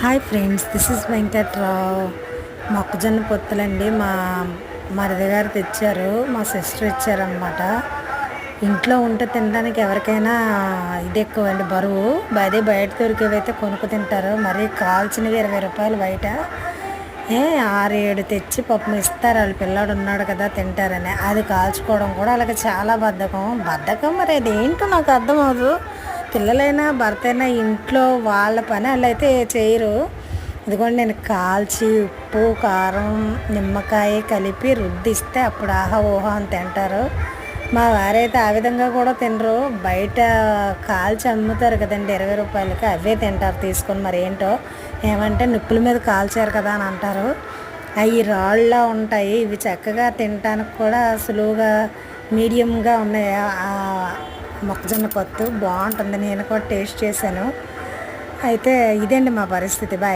Hi friends this is Venkatrao మొక్కజొన్న పొత్తులండి. మా మరిది గారు తెచ్చారు. మా సిస్టర్ ఇచ్చారనమాట ఇంట్లో ఉంటే తినడానికి ఎవరికైనా ఇది ఎక్కువ అండి బరువు అదే బయట దొరికేవైతే కొనుక్కు తింటారు మరీ కాల్చినవి ఇరవై రూపాయలు బయట. ఏ ఆరు ఏడు తెచ్చి పాపం ఇస్తారు. వాళ్ళ పిల్లాడు ఉన్నాడు కదా తింటారని. అది కాల్చుకోవడం కూడా అలాగే చాలా బద్ధకం. బద్ధకం మరి అది ఏంటో నాకు అర్థం అవ్వదు. పిల్లలైనా భర్త అయినా ఇంట్లో వాళ్ళ పని అలా అయితే చేయరు. ఇదిగోండి నేను కాల్చి ఉప్పు కారం నిమ్మకాయ కలిపి రుద్దిస్తే అప్పుడు ఆహా ఊహా అని తింటారు. మా వారైతే ఆ విధంగా కూడా తినరు. బయట కాల్చి అమ్ముతారు కదండి ఇరవై రూపాయలకి అవే తింటారు తీసుకొని. మరి ఏంటో? ఏమంటే నిప్పుల మీద కాల్చారు కదా అని అంటారు. అవి రాళ్ళ ఉంటాయి. ఇవి చక్కగా తినటానికి కూడా సులువుగా మీడియంగా ఉన్నాయి. మొక్కజొన్న పొత్తు బాగుంటుంది. నేను కూడా టేస్ట్ చేశాను. అయితే ఇదండి మా పరిస్థితి. బాయ్